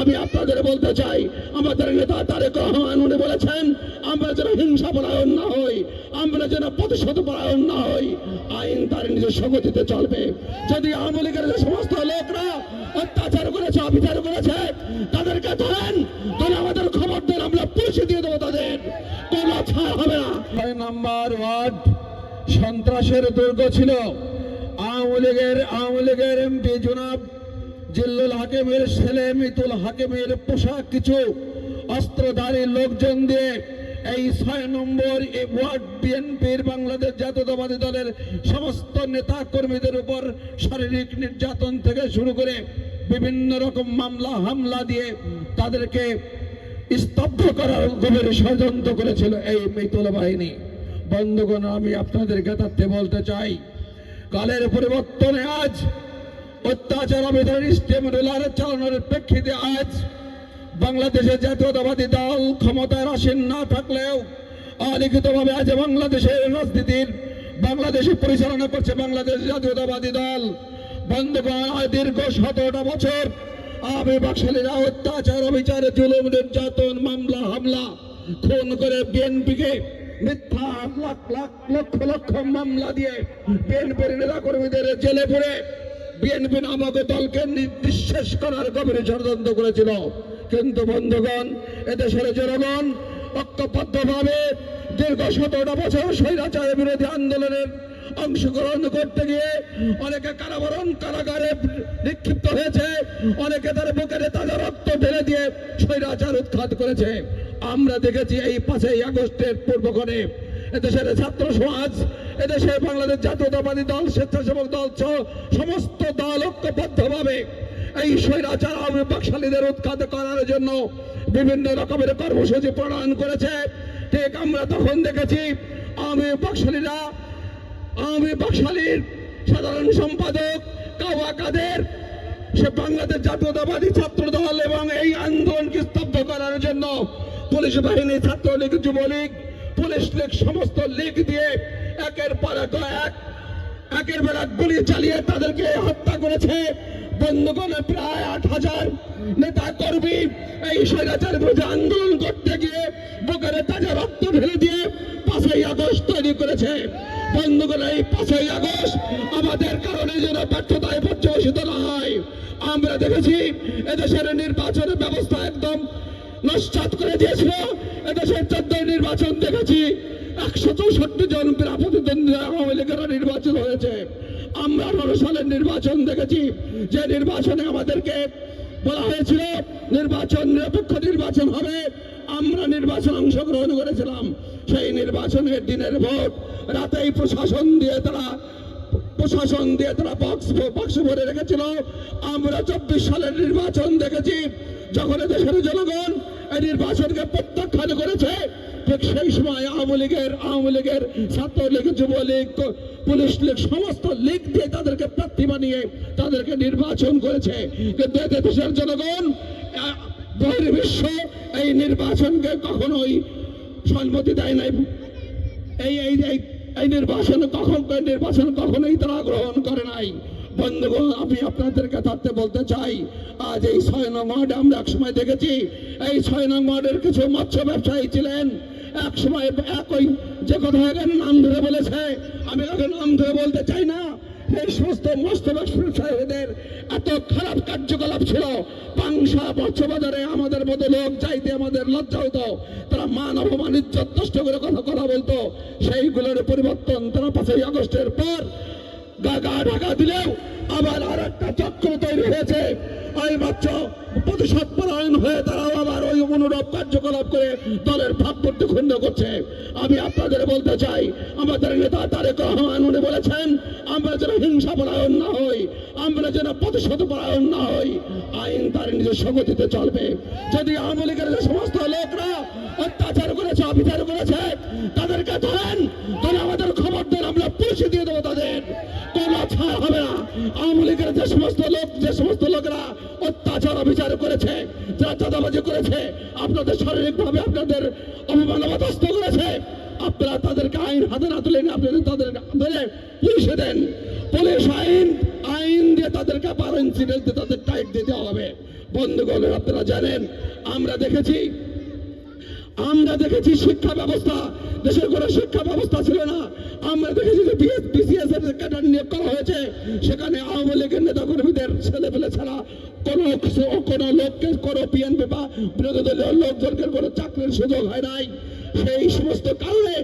আমি আপনাদের বলতে চাই, আমাদের নেতা তারেক রহমান উনি বলেছেন, আমরা যেন হিংসা পরায়ণ না হই, আমরা যেন প্রতিশোধ পরায়ণ না হই, আইন তার নিজস্ব গতিতে চলবে। যদি আওয়ামী লীগের যে সমস্ত লোকরা অত্যাচার করেছে, অবিচার করেছে, তাদেরকে ধরেন, তাহলে আমাদের খবর দেন আমরা পুলিশে দিয়ে দেবো তাদের। কোনো ছাড় হবে না। ছয় নাম্বার ওয়ার্ড, সন্ত্রাসের দুর্গ ছিল। আওয়ামী লীগের আওয়ামী লীগের এমপি জনাব জিল্লুল হাকিমের ছেলে, মিতুল হাকিমের পোশাক কিছু। অস্ত্রধারী লোকজন দিয়ে এই ছয় নম্বর ওয়ার্ড বিএনপির বাংলাদেশ জাতীয়তাবাদী দলের সমস্ত নেতা কর্মীদের উপর শারীরিক নির্যাতন থেকে শুরু করে বিভিন্ন রকম মামলা, হামলা দিয়ে তাদেরকে স্তব্ধ করার গভীর ষড়যন্ত্র করেছিল এই মিতুল বাহিনী। বন্ধুগণ, আমি আপনাদের জ্ঞাতার্থে বলতে চাই, কালের পরিবর্তনে আজ অত্যাচার অবিধান স্টেম রুলার চালানোর প্রেক্ষিতে আজ বাংলাদেশের জাতীয়তাবাদী দল ক্ষমতায় আসীন না থাকলেও অলিখিতভাবে আজ বাংলাদেশের রাজনীতির বাংলাদেশে পরিচালনা করছে বাংলাদেশ জাতীয়তাবাদী দল। বন্ধুগণ দীর্ঘ সতেরোটা বছর আমি বাকশালীরা অত্যাচার, অবিচার, জুলুম, নির্যাতন, মামলা, হামলা, খুন করে বিএনপিকে মিথ্যা, লাখ লাখ, লক্ষ লক্ষ মামলা দিয়ে বিএনপির নেতা কর্মীদের জেলে পড়ে বিএনপি নামক দলকে নিঃশেষ করার গভীর ষড়যন্ত্র করেছিল। কিন্তু বন্ধুগণ, এদেশের জনগণ ঐক্যবদ্ধভাবে দীর্ঘ সতেরোটা বছর স্বৈরাচার বিরোধী আন্দোলনের অংশগ্রহণ করতে গিয়ে অনেকে কারাবরণ কারাগারে নিক্ষিপ্ত হয়েছে, অনেকে তার বুকের তাদের রক্ত ঢেলে দিয়ে স্বৈরাচার উৎখাত করেছে। আমরা দেখেছি এই পাঁচই আগস্টের পূর্বক্ষণে এদেশের ছাত্র সমাজ, এদেশে বাংলাদেশ জাতীয়তাবাদী দল, স্বেচ্ছাসেবক দল সমস্ত দল ঐক্যবদ্ধভাবে এই স্বৈরাচার আওয়ামী বাকশালীদের উৎখাত করার জন্য বিভিন্ন রকমের কর্মসূচি প্রণয়ন করেছে। ঠিক আমরা তখন দেখেছি আওয়ামী বাকশালীরা আওয়ামী বাকশালীর সাধারণ সম্পাদক কাওয়া কাদের, সে বাংলাদেশ জাতীয়তাবাদী ছাত্র দল এবং এই আন্দোলনকে স্তব্ধ করার জন্য পুলিশ বাহিনী ছাত্রলীগ, যুবলীগ পুলিশ লীগ সমস্ত লীগ দিয়ে একের পর এক এক, একের পর এক গুলি চালিয়ে তাদেরকে হত্যা করেছে। বন্ধুগণে প্রায় আট হাজার নেতা কর্মী এই স্বৈরাচার বিরুদ্ধে আন্দোলন করতে গিয়ে বুকের তাজা রক্ত ঢেলে দিয়ে পাঁচই আগস্ট তৈরি করেছে। বন্ধুগণ, এই পাঁচই আগস্ট আমাদের কারণে যেন ব্যর্থতায় পর্যবেসিত না হয়। আমরা দেখেছি এদেশের নির্বাচনের ব্যবস্থা একদম নস্বাত করে দিয়েছিল। এদেশের চোদ্দ নির্বাচন দেখেছি। একশো চৌষট্টি জন প্রতিদ্বন্দ্বী আওয়ামী লীগের হয়েছে। আমরা আঠারো সালের নির্বাচন দেখেছি। যে নির্বাচনে আমাদেরকে বলা হয়েছিল, নির্বাচন নিরপেক্ষ নির্বাচন হবে। আমরা নির্বাচন অংশগ্রহণ করেছিলাম। সেই নির্বাচনের দিনের ভোট রাতেই প্রশাসন দিয়ে তারা প্রশাসন দিয়ে তারা বক্স বাক্স ভরে রেখেছিল। আমরা চব্বিশ সালের নির্বাচন দেখেছি। যখন দেশের জনগণ এই নির্বাচনকে প্রত্যাখ্যান করেছে, ঠিক সেই সময় আওয়ামী লীগের আওয়ামী লীগের ছাত্রলীগ যুবলীগ পুলিশ লীগ, সমস্ত লীগ দিয়ে তাদেরকে প্রার্থী বানিয়ে তাদেরকে নির্বাচন করেছে। কিন্তু এতে দেশের জনগণ বহির্বিশ্ব এই নির্বাচনকে কখনোই সম্মতি দেয় নাই। এই এই নির্বাচন কখন নির্বাচন কখনোই তারা গ্রহণ করে নাই। বন্ধুগণ, আমি আপনাদেরকে থাকতে বলতে চাই, আজ এই ছয় নং ওয়ার্ডে আমরা এক সময় দেখেছি, এই ছয় নং ওয়ার্ডের কিছু মৎস্য ব্যবসায়ী ছিলেন। এক সময় একই যে কথা এখানে নাম ধরে বলেছে, আমি কাউকে নাম ধরে বলতে চাই না। এই সমস্ত মস্ত ব্যবসায়ীদের এত খারাপ কার্যকলাপ ছিল, পাংশা মৎস্যবাজারে আমাদের মতো লোক চাইতে আমাদের লজ্জা হতো, তারা মান অপমান, ইজ্জত করে কথা কথা বলতো, সেইগুলোর পরিবর্তন তারা পাঁচই আগস্টের পর গা দিলেও আবার আর একটা চক্র তৈরি হয়েছে। ওই মাত্র প্রতিশোধ হয়ে তারাও আবার ওই অনুরূপ কার্যকলাপ করে দলের ভাবমূর্তি ক্ষুণ্ণ করছে। আমি আপনাদের বলতে চাই, আমাদের নেতা তারেক রহমান বলেছেন, আমরা যেন হিংসা পরায়ণ না হই, আমরা যেন প্রতিশোধ পরায়ণ না হই। আইন তার নিজস্ব গতিতে চলবে। যদি আওয়ামী সমস্ত লোকরা অত্যাচার করেছে, অবিচার করেছে, তাদেরকে ধরেন, তাহলে আমাদের খবর দেন আমরা পুলিশে দিয়ে দেবো তাদের। আওয়ামী লীগের যে সমস্ত লোক, যে সমস্ত লোকরা অত্যাচার, অবিচার করেছে, যারা চাঁদাবাজি করেছে, আপনাদের শারীরিকভাবে আপনাদের অপমানবাদস্ত করেছে, আপনারা তাদেরকে আইন হাতে না তুলে আপনাদের তাদেরকে ধরে পুলিশে দেন। পুলিশ আইন আইন দিয়ে তাদেরকে বারো ইঞ্চি তাদের টাইট দিতে হবে। বন্ধুগণ, আপনারা জানেন, আমরা দেখেছি আমরা দেখেছি শিক্ষা ব্যবস্থা। দেশের কোনো শিক্ষা ব্যবস্থা ছিল না। আমরা দেখেছি যে বিসিএস এর ক্যাডার নিয়োগ করা হয়েছে। সেখানে আওয়ামী লীগের নেতা কর্মীদের ছেলে পেলে ছাড়া কোনো কোনো লোককে, কোনো বিএনপি বা বিরোধী দলীয় লোকজনকে কোনো চাকরির সুযোগ হয় নাই। সেই সমস্ত কারণে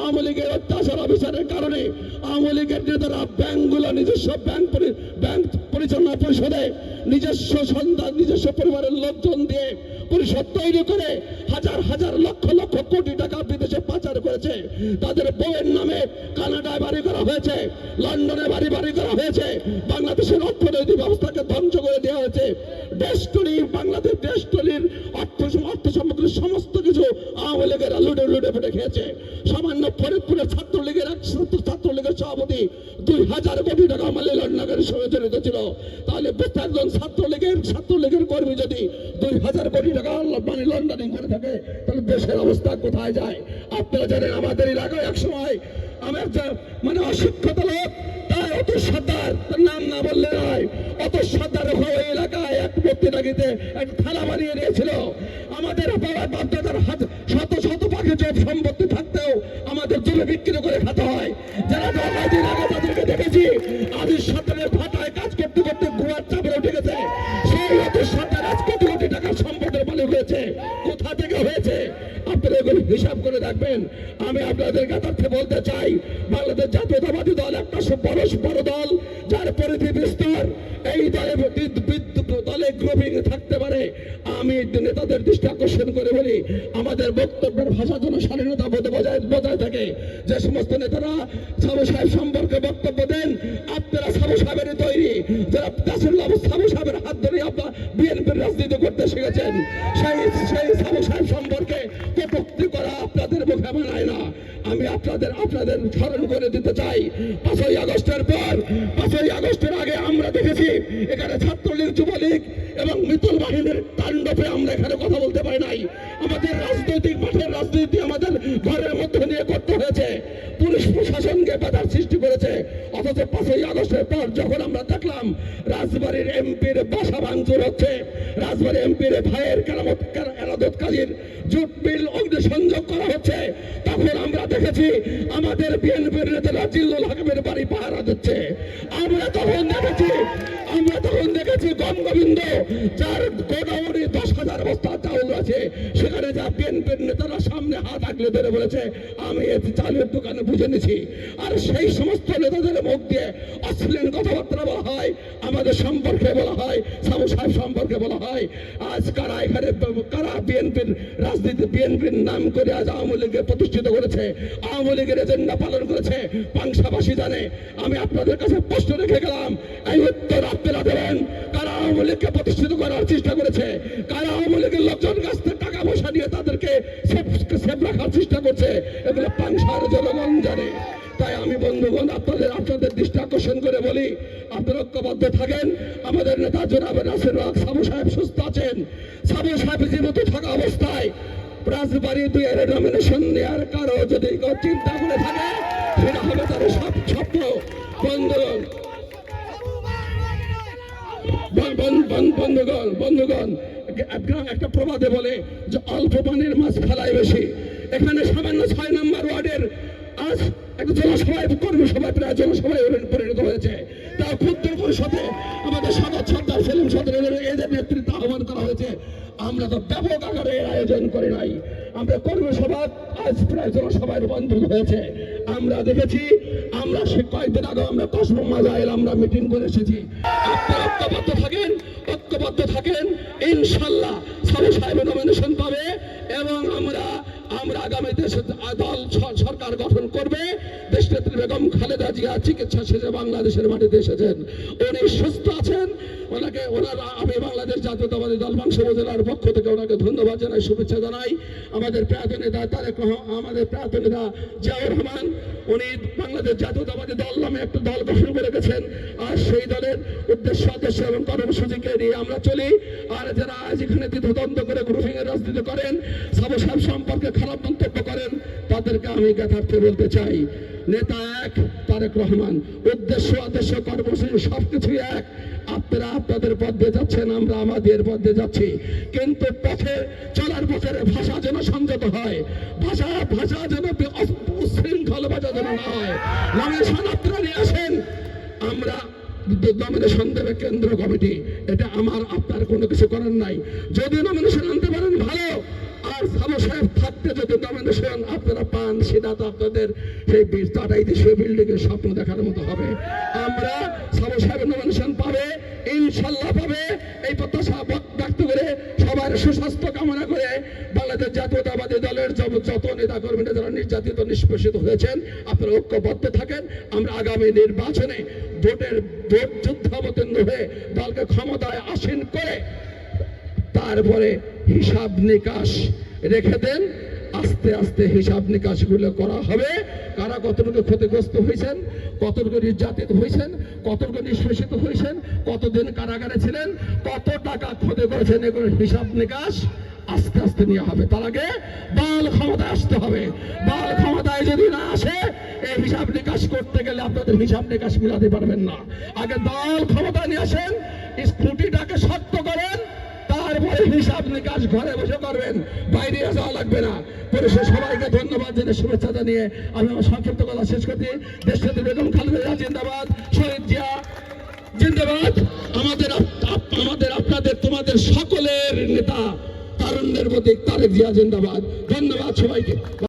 আওয়ামী লীগের অত্যাচার অফিসারের কারণে আওয়ামী লীগের নেতারা ব্যাংকগুলো নিজস্ব ব্যাংক ব্যাংক পরিচালনা পরিষদে নিজস্ব সন্তান, নিজস্ব পরিবারের লোকজন দিয়ে পরিষদ তৈরি করে হাজার হাজার লক্ষ লক্ষ কোটি টাকা বিদেশে পাচার করেছে। তাদের বউয়ের নামে কানাডায় বাড়ি করা হয়েছে, লন্ডনে বাড়ি বাড়ি করা হয়েছে, বাংলাদেশের অর্থনৈতিক ব্যবস্থাকে ধ্বংস করে দেওয়া হয়েছে। দেশটলি, বাংলাদেশ দেশটলির অর্থ অর্থ সামগ্রী সমস্ত কিছু আওয়ামী লীগের লুটে লুটে ফুটে খেয়েছে। সামান্য ফরিদপুরের ছাত্রলীগের এক ছাত্রলীগের সভাপতি দুই হাজার কোটি টাকা মালি লন্ডনের সঙ্গে জড়িত ছিল। তাহলে বুঝতে একজন ছাত্রলীগের ছাত্রলীগের কর্মী যদি দুই হাজার কোটি টাকা মানি লন্ডনিং করে থাকে, তাহলে দেশের অবস্থা কোথায় যায়? আপনারা জানেন আমাদের এলাকায় এক সময় আমার মানে অশিক্ষিত লোক, তার অত সর্দার তার নাম না বললে নয় অত সর্দার ওই এলাকায় এক ব্যক্তি ডাকিতে একটা থালা বানিয়ে দিয়েছিল। আমাদের বাবা বাপদাদার হাত যত সম্পত্তি থাকতেও আমাদের জমি বিক্রি করে খাতে হয়। যারা জন্মাদিন আগে তাদেরকে দেখেছি আদি সন্তানের ভাতায় কাজ করতে করতে গুয়ার চাপড়ে উঠে গেছে। সেই অত সন্তান আজ কোটি কোটি টাকার সম্পদের মালিক হয়েছে। কোথা থেকে হয়েছে? আপনারা হিসাব করে রাখবেন আমি আপনাদের কাছে বলতে চাই, বাংলাদেশ জাতীয়তাবাদী দল একটা সব বড় দল, যার পরিধি বিস্তর। এই দলে দলে গ্রুপিং থাকতে পারে। আমি নেতাদের দৃষ্টি আকর্ষণ করে বলি, আমাদের বক্তব্যের ভাষা যেন স্বাধীনতা বোধ বজায় বজায় থাকে। যে সমস্ত নেতারা সাবু সাহেব সম্পর্কে বক্তব্য দেন, আপনারা সাবু সাহেবের তৈরি। যারা তাসুল্লাহ সাবু সাহেবের হাত ধরে আপনার বিএনপির রাজনীতি করতে শিখেছেন। সেই আপনাদের আপনাদের স্মরণ করে দিতে চাই। পাঁচই আগস্টের পর, পাঁচই আগস্টের আগে আমরা দেখেছি, এখানে ছাত্রলীগ, যুবলীগ এবং মিতুল বাহিনীর তাণ্ডবে আমরা এখানে কথা বলতে পারি নাই। আমাদের রাজনৈতিক মাঠের রাজনীতি আমাদের ঘরের মধ্যে নিয়ে করতে হয়েছে। পুলিশ প্রশাসনকে বাধার সৃষ্টি করেছে। অথচ পাঁচই আগস্টের পর যখন আমরা দেখলাম, রাজবাড়ির এমপির বাসা ভাঙচুর হচ্ছে। রাজবাড়ি এমপির ভাইয়ের কেরামত এরাদত কাজীর জুট মিল অগ্নিসংযোগ করা হচ্ছে। তখন আমরা দেখেছি আমাদের বিএনপির নেতারা জিল্লুল হাকিমের বাড়ি পাহারা দিচ্ছে। আমরা তখন দেখেছি, আমরা তখন দেখেছি গম যার গোডাউনে দশ হাজার বস্তা চাউল আছে, সেখানে যা বিএনপির নেতারা সামনে হাত আগলে ধরে বলেছে, আমি চালের দোকানে বুঝে নিছি। আর সেই সমস্ত নেতাদের মুখ দিয়ে অশ্লীল কথাবার্তা বলা হয়, আমাদের সম্পর্কে বলা হয়, সাবু সাহেব সম্পর্কে বলা হয়। আজ কারা এখানে, কারা বিএনপির রাজনীতি বিএনপির নাম করে আজ আওয়ামী লীগকে প্রতিষ্ঠিত করেছে, আওয়ামী লীগের এজেন্ডা পালন করেছে পাংশাবাসী জানে। আমি আপনাদের কাছে প্রশ্ন রেখে গেলাম, এই উত্তর আপনারা দেবেন। কারা আওয়ামী লীগকে প্রতিষ্ঠিত করার চেষ্টা করেছে? কারা আওয়ামী লীগের লোকজন কাছ থেকে টাকা পয়সা নিয়ে তাদেরকে সেফ সেফ রাখার চেষ্টা করছে? এগুলো পাংশার জনগণ জানে। তাই আমি বন্ধুগণ, আপনাদের আপনাদের দৃষ্টি আকর্ষণ করে বলি, আপনারা ঐক্যবদ্ধ থাকেন। আমাদের নেতা জনাব নাসির সাবু সাহেব সুস্থ আছেন। সাবু সাহেব জীবিত থাকা অবস্থায় রাজবাড়ি দুই এর নমিনেশন দেওয়ার কারও যদি চিন্তা করে থাকে, সেটা হবে তার সব স্বপ্ন। বন্ধুগণ, বন- বন- বন- বন্ধুগণ বন্ধুগণ, একটা- প্রবাদে বলে যে অল্প পানির মাছ ফেলায় বেশি। এখানে সামান্য ছয় নম্বর ওয়ার্ডের আজ প্রায় জনসভায় পরিণত পরিষদে আমাদের সদরের করা হয়েছে আমরা তো ব্যাপক আকারে আয়োজন নাই আমরা আজ প্রায় জনসভায় রূপান্তরিত হয়েছে আমরা দেখেছি আমরা সে কয়েকদিন আগে আমরা কসমো মাজাইল আমরা মিটিং করে এসেছি আপনারা ঐক্যবদ্ধ থাকেন ঐক্যবদ্ধ থাকেন ইনশাল্লাহ সাহেব নমিনেশন পাবে এবং আমরা আমরা আগামীতে সে- দল সরকার গঠন করবে। দেশনেত্রী বেগম খালেদা জিয়া চিকিৎসা শেষে বাংলাদেশের মাটিতে এসেছেন। উনি সুস্থ আছেন। ওনাকে ওনার আমি বাংলাদেশ জাতীয়তাবাদী দল মাংস উপজেলার পক্ষ থেকে ওনাকে ধন্যবাদ জানাই, শুভেচ্ছা জানাই। আমাদের প্রাত নেতা তারেক আমাদের প্রাত নেতা জিয়াউর রহমান, উনি বাংলাদেশ জাতীয়তাবাদী দল নামে একটা দল গঠন করে গেছেন। আর সেই দলের উদ্দেশ্য, আদর্শ এবং কর্মসূচিকে নিয়ে আমরা চলি। আর যারা আজ এখানে দ্বিধাদ্বন্দ্ব করে গ্রুপিং এর রাজনীতি করেন, সাবু সাহেব সম্পর্কে খারাপ মন্তব্য করেন, তাদেরকে আমি যথার্থে বলতে চাই, নেতা এক, তারেক রহমান। উদ্দেশ্য, আদর্শ, কর্মসূচি সবকিছুই এক। আপনারা আপনাদের পথ যাচ্ছেন, আমরা আমাদের পথ যাচ্ছি। কিন্তু পথে চলার পথের ভাষা যেন সংযত হয়, ভাষা ভাষা যেন উচ্ছৃঙ্খল ভাষা যেন না হয়। নমিনেশন আপনারা নিয়ে আসেন। আমরা নমিনেশন দেবে কেন্দ্র কমিটি, এটা আমার, আপনার কোনো কিছু করার নাই। যদি নমিনেশন আনতে পারেন, ভালো। আর সাবো সাহেব থাকতে যদি নমিনেশন আপনারা পান, সেটা তো আপনাদের সেই বীর টাটাইতে সেই বিল্ডিং এর স্বপ্ন দেখার মতো হবে। আমরা সাবো সাহেব নমিনেশন পাবে, ইনশাল্লাহ পাবে। এই প্রত্যাশা ব্যক্ত করে সবার সুস্বাস্থ্য কামনা করে বাংলাদেশ দলের যত- নেতা কর্মীরা যারা নির্যাতিত, নিষ্পেষিত হয়েছেন, আপনারা ঐক্যবদ্ধ থাকেন। আমরা আগামী নির্বাচনে ভোটের, ভোট যুদ্ধ অবতীর্ণ হয়ে দলকে ক্ষমতায় আসীন করে তারপরে হিসাব নিকাশ রেখে দেন। আস্তে আস্তে হিসাব নিকাশগুলো করা হবে। কারা কতটুকু ক্ষতিগ্রস্ত হয়েছেন, কতটুকু নির্যাতিত হয়েছেন, কতটুকু নিষ্পেষিত হয়েছেন, কতদিন কারাগারে ছিলেন, কত টাকা ক্ষতি করেছেন এগুলো হিসাব নিকাশ আস্তে আস্তে নিয়ে হবে। তার আগে দল ক্ষমতায় আসতে হবে। দল ক্ষমতায় যদি না আসে, এই হিসাব নিকাশ করতে গেলে আপনাদের হিসাব নিকাশ মিলাতে পারবেন না। আগে দল ক্ষমতা নিয়ে আসেন স্কুটিটাকে শক্ত করেন, তারপরে হিসাব নিকাশ ঘরে বসে করবেন। বাইরে যাওয়া লাগবে না। পরিশেষে সবাইকে ধন্যবাদ জানিয়ে শুভেচ্ছা জানিয়ে আমি আমার সংক্ষিপ্ত কথা শেষ করছি। দেশটাতে বেগম খালেদা জিন্দাবাদ। শহীদ জিয়া জিন্দাবাদ। আমাদের আমাদের আপনাদের, তোমাদের সকলের নেতা তারুণ্যের প্রতীক তারেক জিয়া জিন্দাবাদ। ধন্যবাদ সবাইকে।